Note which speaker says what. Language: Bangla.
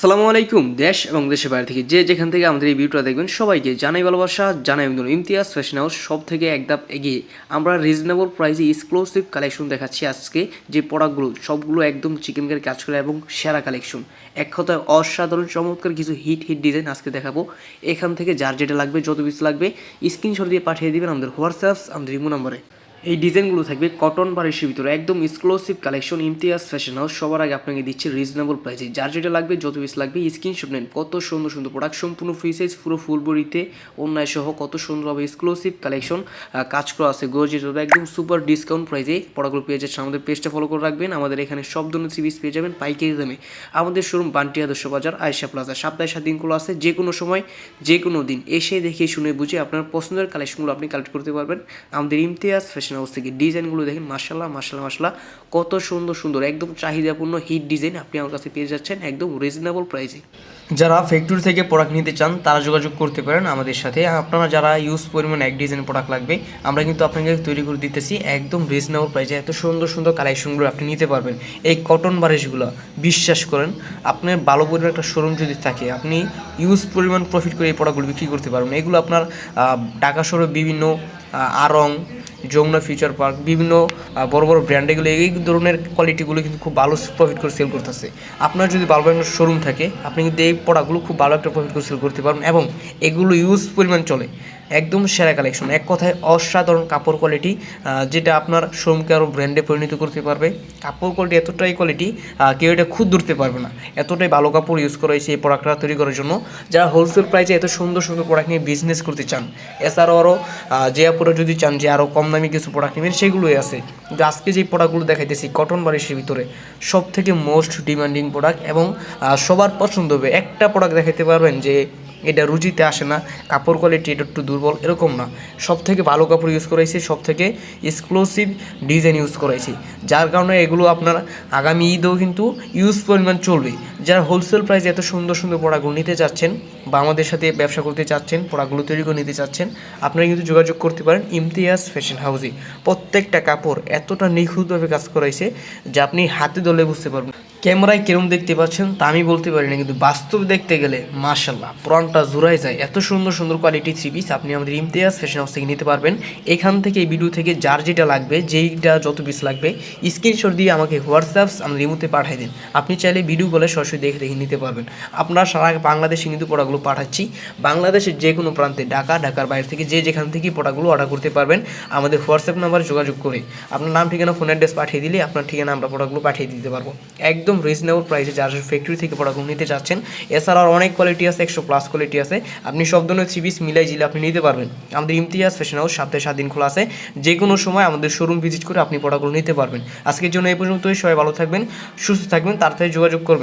Speaker 1: আসসালামু আলাইকুম, দেশ এবং দেশের বাইরে থেকে যে যেখান থেকে আমাদের এই ভিডিওটা দেখবেন, সবাইকে জানাই ভালোবাসা, জানাই অভিনন্দন ইমতিয়াজ ফ্যাশন হাউস সব থেকে এক ধাপ এগিয়ে। আমরা রিজনেবল প্রাইসে এক্সক্লুসিভ কালেকশন দেখাচ্ছি আজকে, যে প্রোডাক্টগুলো সবগুলো একদম চিকেন কারি কাজ করে এবং সেরা কালেকশন এক কথায় অসাধারণ, চমৎকার কিছু হিট হিট ডিজাইন আজকে দেখাবো। এখান থেকে যার যেটা লাগবে, যত পিস লাগবে স্ক্রিনশট দিয়ে পাঠিয়ে দিবেন আমাদের হোয়াটসঅ্যাপ আমাদের ইমো নম্বরে এই ডিজাইনগুলো থাকবে কটন বারিশের ভিতরে, একদম exclusive collection Imtiaz fashion house সবার আগে আপনাকে দিচ্ছে রিজনেবল প্রাইসে যার যেটা লাগবে, যত পিস লাগবে স্ক্রিনশট নেন। কত সুন্দর সুন্দর প্রোডাক্ট সম্পূর্ণ ফ্রি সাইজ পুরো ফুল বডিতে অন্যায় সহ কত সুন্দরভাবে এক্সক্লুসিভ কালেকশন কাজ করা আছে গর্জিত একদম সুপার ডিসকাউন্ট প্রাইসে প্রোডাক্টগুলো পেয়ে যাচ্ছে আমাদের পেজটা ফলো করে রাখবেন। আমাদের এখানে সব ধরনের পিস পেয়ে যাবেন, পাইকারি দামে। আমাদের শোরুম বান্টি আদর্শ বাজার আয়সা প্লাজা সপ্তাহে সাত দিনগুলো আছে, যে কোনো সময়, যে কোনো দিন। এসে দেখে শুনে বুঝে আপনার পছন্দের কালেকশনগুলো আপনি কালেক্ট করতে পারবেন। আমাদের ইমতিয়াজ ফ্যাশন হাউস থেকে ডিজাইনগুলো দেখেন মার্শাল্লাহ মার্শাল্লাহ মার্শাল্লাহ কত সুন্দর সুন্দর, একদম চাহিদাপূর্ণ হিট ডিজাইন আপনি আমার কাছে পেয়ে যাচ্ছেন, একদম রিজনেবল প্রাইসে যারা ফ্যাক্টরি থেকে প্রোডাক্ট নিতে চান, তারা যোগাযোগ করতে পারেন আমাদের সাথে। আপনারা যারা ইউজ পরিমাণ এক ডিজাইন প্রোডাক্ট লাগবে, আমরা কিন্তু আপনাকে তৈরি করে দিতেছি একদম রিজনেবল প্রাইসে এত সুন্দর সুন্দর কালেকশনগুলো আপনি নিতে পারবেন। এই কটন বারিশগুলো বিশ্বাস করেন, আপনার ভালো পরিমাণ একটা শোরুম যদি থাকে, আপনি ইউজ পরিমাণ প্রফিট করে এই প্রোডাক্টগুলো বিক্রি করতে পারবেন। এগুলো আপনার ঢাকা বিভিন্ন আড়ং যমুনা ফিউচার পার্ক বিভিন্ন বড় বড় ব্র্যান্ডেগুলো এই ধরনের কোয়ালিটিগুলো কিন্তু খুব ভালো প্রফিট করে সেল করতেছে। আপনার যদি ভালো একটা শোরুম থাকে, আপনি কিন্তু এই প্রোডাক্টগুলো খুব ভালো একটা প্রফিট করে সেল করতে পারবেন এবং এগুলো ইউজ পরিমাণ চলে। একদম সেরা কালেকশন এক কথায় অসাধারণ কাপড় কোয়ালিটি যেটা আপনার শোরুমকে আরও ব্র্যান্ডে পরিণত করতে পারবে। কাপড় কোয়ালিটি এতটাই কোয়ালিটি কেউ এটা খুদ ধরতে পারবে না। এতটাই ভালো কাপড় ইউজ করা হয়েছে এই প্রোডাক্টটা তৈরি করার জন্য। যারা হোলসেল প্রাইসে এত সুন্দর সুন্দর প্রোডাক্ট নিয়ে বিজনেস করতে চান, এছাড়াও আরও যে আপনারা যদি চান যে আরও কম দামি কিছু প্রোডাক্ট নেবেন, সেগুলোই আছে। কিন্তু আজকে যে প্রোডাক্টগুলো দেখাইতেছি কটন বারিশের ভিতরে সব থেকে মোস্ট ডিমান্ডিং প্রোডাক্ট এবং সবার পছন্দ হবে। একটা প্রোডাক্ট দেখাইতে পারবেন যে এটা রুচিতে আসে না, কাপড় কোয়ালিটি এটা একটু দুর্বল, এরকম না। সব থেকে ভালো কাপড় ইউজ করাইছি সব থেকে এক্সক্লুসিভ ডিজাইন ইউজ করাইছি। যার কারণে এগুলো আপনার আগামী ঈদেও কিন্তু ইউজ পরিমাণ চলবে। যারা হোলসেল প্রাইসে এত সুন্দর সুন্দর প্রোডাক্টগুলো নিতে চাচ্ছেন বা আমাদের সাথে ব্যবসা করতে চাচ্ছেন প্রোডাক্টগুলো তৈরি করে নিতে চাচ্ছেন, আপনারা কিন্তু যোগাযোগ করতে পারেন ইমতিয়াজ ফ্যাশন হাউসে প্রত্যেকটা কাপড় এতটা নিখুঁতভাবে কাজ করাইছে যা আপনি হাতে দলে বুঝতে পারবেন। ক্যামেরায় কিরম দেখতে পাচ্ছেন তা আমি বলতে পারি না, কিন্তু বাস্তব দেখতে গেলে মার্শাল্লাহ প্রাণটা জুড়াই যায়। এত সুন্দর সুন্দর কোয়ালিটি থ্রি পিস আপনি আমাদের ইমতিয়াজ ফ্যাশন হাউস থেকে নিতে পারবেন। এখান থেকে ভিডিও থেকে যার যেটা লাগবে, যেইটা যত পিস লাগবে স্ক্রিনশট দিয়ে আমাকে হোয়াটসঅ্যাপ আমাদের ইমোতে পাঠিয়ে দিন। আপনি চাইলে ভিডিও কলে সরাসরি দেখে দেখে নিতে পারবেন। আপনার সারা বাংলাদেশে কিন্তু প্রোডাক্টগুলো পাঠাচ্ছি। বাংলাদেশের যে কোনো প্রান্তে, ঢাকা, ঢাকার বাইরে থেকে যে যেখান থেকে প্রোডাক্টগুলো অর্ডার করতে পারবেন, আমাদের হোয়াটসঅ্যাপ নাম্বারে যোগাযোগ করে। আপনার নাম, ঠিকানা ফোন অ্যাড্রেস পাঠিয়ে দিলে আপনার ঠিকানা আমরা প্রোডাক্টগুলো পাঠিয়ে দিতে পারব। একদম রিজনেবল প্রাইসে যারা ফ্যাক্টরি থেকে প্রোডাক্ট নিতে চাচ্ছেন এছাড়াও অনেক কোয়ালিটি আছে, একশো প্লাস কোয়ালিটি আছে। আপনি সব ধরনের থ্রি পিস মিলাই জিলে আপনি নিতে পারবেন। আমাদের ইমতিয়াজ ফ্যাশন হাউস সপ্তাহে সাত দিন খোলা আছে। যে কোনো সময় আমাদের শোরুম ভিজিট করে আপনি প্রোডাক্টগুলো নিতে পারবেন। আজকের জন্য এই পর্যন্তই, সবাই ভালো থাকবেন, সুস্থ থাকবেন তার থেকে যোগাযোগ করবেন।